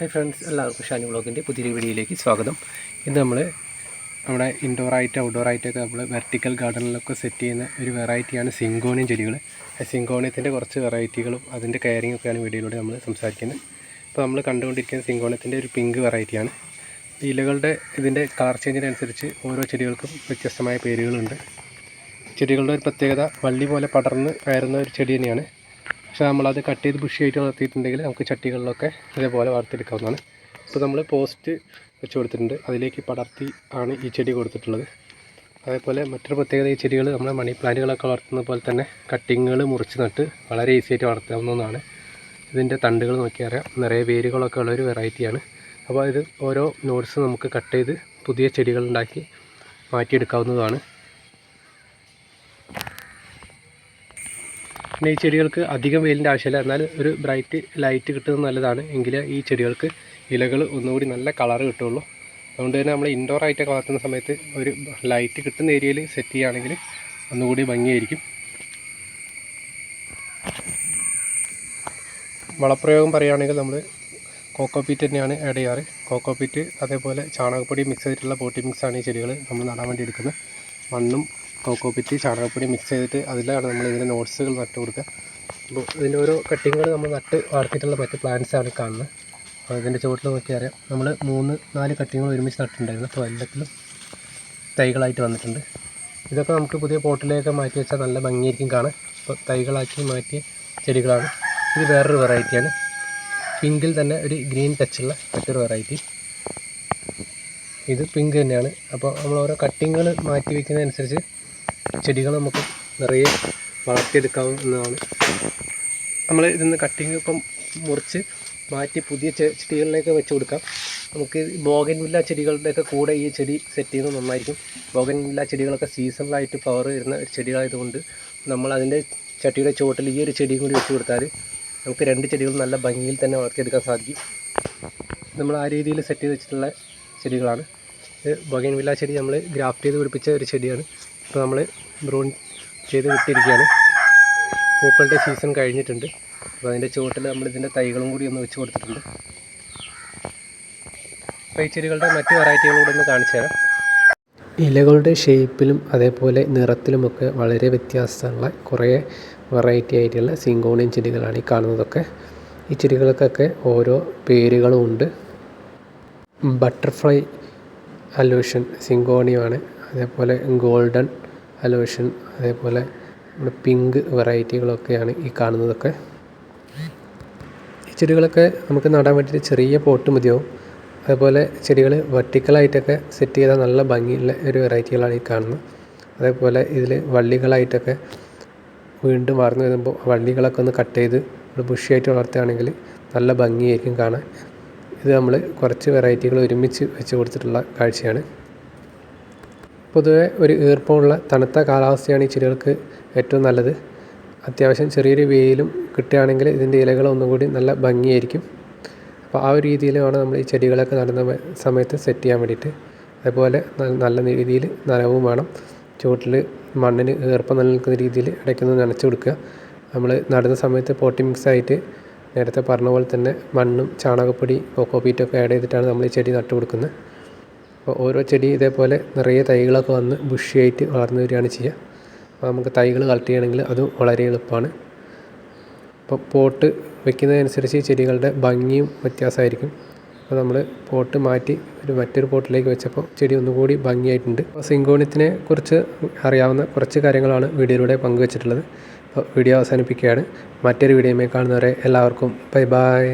Hi friends എല്ലാവർക്കും ഷാനി ബ്ലോഗിന്റെ പുതിയൊരു വീഡിയോയിലേക്ക് സ്വാഗതം. ഇന്ന് നമ്മൾ നമ്മുടെ ഇൻഡോർ ആയിട്ട് ഔട്ട്ഡോർ ആയിട്ടൊക്കെ നമ്മൾ വെർട്ടിക്കൽ ഗാർഡനിലൊക്കെ സെറ്റ് ചെയ്യുന്ന ഒരു വെറൈറ്റിയാണ് സിങ്കോണിയം ചെടികൾ സിങ്കോണിയത്തിന്റെ കുറച്ച് വെറൈറ്റികളും അതിന്റെ കെയറിങ്ങൊക്കെയാണ് വീഡിയോയിലൂടെ നമ്മൾ സംസാരിക്കുന്നത്. ഇപ്പോൾ നമ്മൾ കണ്ടുകൊണ്ടിരിക്കുന്ന സിങ്കോണിയത്തിന്റെ ഒരു പിങ്ക് വെറൈറ്റിയാണ് ഇലകളുടെ ഇതിന്റെ കളർ ചേഞ്ചിനനുസരിച്ച് ഓരോ ചെടികൾക്കും വ്യത്യസ്തമായ പേരുകളുണ്ട്. ചെടികളുടെ ഒരു പ്രത്യേകത വള്ളി പോലെ പടർന്ന് കയറുന്ന ഒരു ചെടി തന്നെയാണ്. പക്ഷേ നമ്മളത് കട്ട് ചെയ്ത് ബുഷിയായിട്ട് വളർത്തിയിട്ടുണ്ടെങ്കിൽ നമുക്ക് ചട്ടികളിലൊക്കെ ഇതേപോലെ വളർത്തിയെടുക്കാവുന്നതാണ് ഇപ്പോൾ നമ്മൾ പോസ്റ്റ് വെച്ച് കൊടുത്തിട്ടുണ്ട്. അതിലേക്ക് പടർത്തി ആണ് ഈ ചെടി കൊടുത്തിട്ടുള്ളത്. അതേപോലെ മറ്റൊരു പ്രത്യേകത ഈ ചെടികൾ നമ്മൾ മണി പ്ലാന്റുകളൊക്കെ വളർത്തുന്ന പോലെ തന്നെ കട്ടിങ്ങുകൾ മുറിച്ച് നട്ട് വളരെ ഈസി ആയിട്ട് വളർത്താവുന്നതാണ് ഇതിന്റെ തണ്ടുകൾ നോക്കിയറിയാം നിറയെ വേരുകളൊക്കെ ഉള്ള ഒരു വെറൈറ്റിയാണ് അപ്പോൾ ഇത് ഓരോ നോട്ട്സ് നമുക്ക് കട്ട് ചെയ്ത് പുതിയ ചെടികളുണ്ടാക്കി മാറ്റിയെടുക്കാവുന്നതാണ്. പിന്നെ ഈ ചെടികൾക്ക് അധികം വെയിലിന്റെ ആവശ്യമില്ല. എന്നാൽ ഒരു ബ്രൈറ്റ് ലൈറ്റ് കിട്ടുന്നത് നല്ലതാണ്. എങ്കിൽ ഈ ചെടികൾക്ക് ഇലകൾ ഒന്നുകൂടി നല്ല കളർ കിട്ടുള്ളൂ അതുകൊണ്ട് തന്നെ നമ്മൾ ഇൻഡോർ ആയിട്ടൊക്കെ വളർത്തുന്ന സമയത്ത് ഒരു ലൈറ്റ് കിട്ടുന്ന ഏരിയയിൽ സെറ്റ് ചെയ്യുകയാണെങ്കിൽ ഒന്നുകൂടി ഭംഗിയായിരിക്കും. വളപ്രയോഗം പറയുകയാണെങ്കിൽ നമ്മൾ കോക്കോപീറ്റ് തന്നെയാണ് ആഡ് ചെയ്യാറ്. കോക്കോപീറ്റ് അതേപോലെ ചാണകപ്പൊടി മിക്സ് ചെയ്തിട്ടുള്ള പോട്ടി മിക്സാണ് ഈ ചെടികൾ നമ്മൾ നടാൻ വേണ്ടി എടുക്കുന്നത്. മണ്ണും കോക്കോപിറ്റ് ചാണകപ്പൊടി മിക്സ് ചെയ്തിട്ട് അതിലാണ് നമ്മൾ ഇതിന്റെ നോട്ട്സുകൾ നട്ട് കൊടുക്കുക. അപ്പോൾ ഇതിന്റെ ഓരോ കട്ടിങ്ങുകൾ നമ്മൾ നട്ട് വളർത്തിയിട്ടുള്ള മറ്റ് പ്ലാന്റ്സ് ആണ് കാണുന്നത്. അപ്പോൾ ഇതിന്റെ ചുവട്ടിൽ നോക്കിയാൽ അറിയാം നമ്മൾ മൂന്ന് നാല് കട്ടിങ്ങുകൾ ഒരുമിച്ച് നട്ടിട്ടുണ്ടായിരുന്നു. അപ്പോൾ എല്ലാത്തിലും തൈകളായിട്ട് വന്നിട്ടുണ്ട്. ഇതൊക്കെ നമുക്ക് പുതിയ പോട്ടിലേക്ക് മാറ്റി വെച്ചാൽ നല്ല ഭംഗിയായിരിക്കും കാണാൻ. അപ്പോൾ തൈകളാക്കി മാറ്റിയ ചെടികളാണ്. ഇത് വേറൊരു വെറൈറ്റിയാണ് പിങ്കിൽ തന്നെ ഒരു ഗ്രീൻ ടച്ചുള്ള മറ്റൊരു വെറൈറ്റി ഇത് പിങ്ക് തന്നെയാണ്. അപ്പോൾ നമ്മൾ ഓരോ കട്ടിങ്ങുകൾ മാറ്റി വയ്ക്കുന്നതനുസരിച്ച് ചെടികൾ നമുക്ക് നിറയെ വളർത്തിയെടുക്കാവുന്നതാണ് നമ്മൾ ഇതിന്ന് കട്ടിങ് ഒക്കെ മുറിച്ച് മാറ്റി പുതിയ ചെടികളിലേക്ക് വെച്ച് കൊടുക്കാം. നമുക്ക് ബോഗൻവില്ല ചെടികളുടെയൊക്കെ കൂടെ ഈ ചെടി സെറ്റ് ചെയ്യുന്നത് നന്നായിരിക്കും. ബോഗൻവില്ല ചെടികളൊക്കെ സീസണലായിട്ട് ഫ്ലവർ വരുന്ന ഒരു ചെടികളായതുകൊണ്ട് നമ്മൾ അതിന്റെ ചട്ടിയുടെ ചുവട്ടിൽ ഈ ഒരു ചെടിയും കൂടി വെച്ച് കൊടുത്താൽ നമുക്ക് രണ്ട് ചെടികൾ നല്ല ഭംഗിയിൽ തന്നെ വളർത്തിയെടുക്കാൻ സാധിക്കും. നമ്മൾ ആ രീതിയിൽ സെറ്റ് ചെയ്ത് വെച്ചിട്ടുള്ള ചെടികളാണ്. ബൊഗൈൻവില്ല ചെടി നമ്മൾ ഗ്രാഫ്റ്റ് ചെയ്ത് പിടിപ്പിച്ച ഒരു ചെടിയാണ്. ഇപ്പോൾ നമ്മൾ ബ്രൂൺ ചെയ്ത് വിട്ടിരിക്കുകയാണ്. പൂക്കളുടെ സീസൺ കഴിഞ്ഞിട്ടുണ്ട്. അപ്പോൾ അതിന്റെ ചുവട്ടിൽ നമ്മൾ ഇതിന്റെ തൈകളും കൂടി ഒന്ന് വെച്ച് കൊടുത്തിട്ടുണ്ട്. അപ്പോൾ ഈ ചെടികളുടെ മറ്റ് വെറൈറ്റികളൂടെ ഒന്ന് കാണിച്ചു തരാം. ഇലകളുടെ ഷേപ്പിലും അതേപോലെ നിറത്തിലുമൊക്കെ വളരെ വ്യത്യാസമുള്ള കുറേ വെറൈറ്റി ആയിട്ടുള്ള സിങ്കോണിയൻ ചെടികളാണ് ഈ കാണുന്നതൊക്കെ. ഈ ചെടികൾക്കൊക്കെ ഓരോ പേരുകളും ഉണ്ട്. ബട്ടർഫ്ലൈ അലൂഷൻ സിങ്കോണിയമാണ് അതേപോലെ ഗോൾഡൻ അലോഷൻ അതേപോലെ നമ്മുടെ പിങ്ക് വെറൈറ്റികളൊക്കെയാണ് ഈ കാണുന്നതൊക്കെ. ഈ ചെടികളൊക്കെ നമുക്ക് നടാൻ വേണ്ടിയിട്ട് ചെറിയ പോട്ട് മതിയാവും. അതേപോലെ ചെടികൾ വെർട്ടിക്കലായിട്ടൊക്കെ സെറ്റ് ചെയ്താൽ നല്ല ഭംഗിയുള്ള ഒരു വെറൈറ്റികളാണ് ഈ കാണുന്നത്. അതേപോലെ ഇതിൽ വള്ളികളായിട്ടൊക്കെ വീണ്ടും വളർന്നു വരുമ്പോൾ വള്ളികളൊക്കെ ഒന്ന് കട്ട് ചെയ്ത് ബുഷിയായിട്ട് വളർത്തുകയാണെങ്കിൽ നല്ല ഭംഗിയായിരിക്കും കാണാൻ. ഇത് നമ്മൾ കുറച്ച് വെറൈറ്റികൾ ഒരുമിച്ച് വെച്ച് കൊടുത്തിട്ടുള്ള കാഴ്ചയാണ്. പൊതുവെ ഒരു ഈർപ്പമുള്ള തണുത്ത കാലാവസ്ഥയാണ് ഈ ചെടികൾക്ക് ഏറ്റവും നല്ലത്. അത്യാവശ്യം ചെറിയൊരു വെയിലും കിട്ടുകയാണെങ്കിൽ ഇതിന്റെ ഇലകൾ ഒന്നും കൂടി നല്ല ഭംഗിയായിരിക്കും. അപ്പോൾ ആ ഒരു രീതിയിൽ വേണം നമ്മൾ ഈ ചെടികളൊക്കെ നടുന്ന സമയത്ത് സെറ്റ് ചെയ്യാൻ വേണ്ടിയിട്ട്. അതുപോലെ നല്ല രീതിയിൽ നനവും വേണം. ചുവട്ടിൽ മണ്ണിന് ഈർപ്പം നിലനിൽക്കുന്ന രീതിയിൽ ഇടയ്ക്കൊന്ന് നനച്ച് കൊടുക്കുക. നമ്മൾ നടുന്ന സമയത്ത് പോട്ടി മിക്സ് ആയിട്ട് നേരത്തെ പറഞ്ഞ പോലെ തന്നെ മണ്ണും ചാണകപ്പൊടി കോക്കോപീറ്റൊക്കെ ആഡ് ചെയ്തിട്ടാണ് നമ്മൾ ഈ ചെടി നട്ടു കൊടുക്കുന്നത് അപ്പോൾ ഓരോ ചെടി ഇതേപോലെ നിറയെ തൈകളൊക്കെ വന്ന് ബുഷിയായിട്ട് വളർന്നു വരികയാണ് ചെയ്യുക. അപ്പോൾ നമുക്ക് തൈകൾ കളക്ട് ചെയ്യണമെങ്കിൽ അതും വളരെ എളുപ്പമാണ്. അപ്പോൾ പോട്ട് വെക്കുന്നതനുസരിച്ച് ചെടികളുടെ ഭംഗിയും വ്യത്യാസമായിരിക്കും. അപ്പോൾ നമ്മൾ പോട്ട് മാറ്റി ഒരു മറ്റൊരു പോട്ടിലേക്ക് വെച്ചപ്പോൾ ചെടി ഒന്നുകൂടി ഭംഗിയായിട്ടുണ്ട്. അപ്പോൾ സിങ്കോണിത്തിനെ കുറിച്ച് അറിയാവുന്ന കുറച്ച് കാര്യങ്ങളാണ് വീഡിയോയിലൂടെ പങ്കുവച്ചിട്ടുള്ളത്. അപ്പോൾ വീഡിയോ അവസാനിപ്പിക്കുകയാണ്. മറ്റൊരു വീഡിയോയുമായി കാണുന്നവരെ എല്ലാവർക്കും ബൈ ബൈ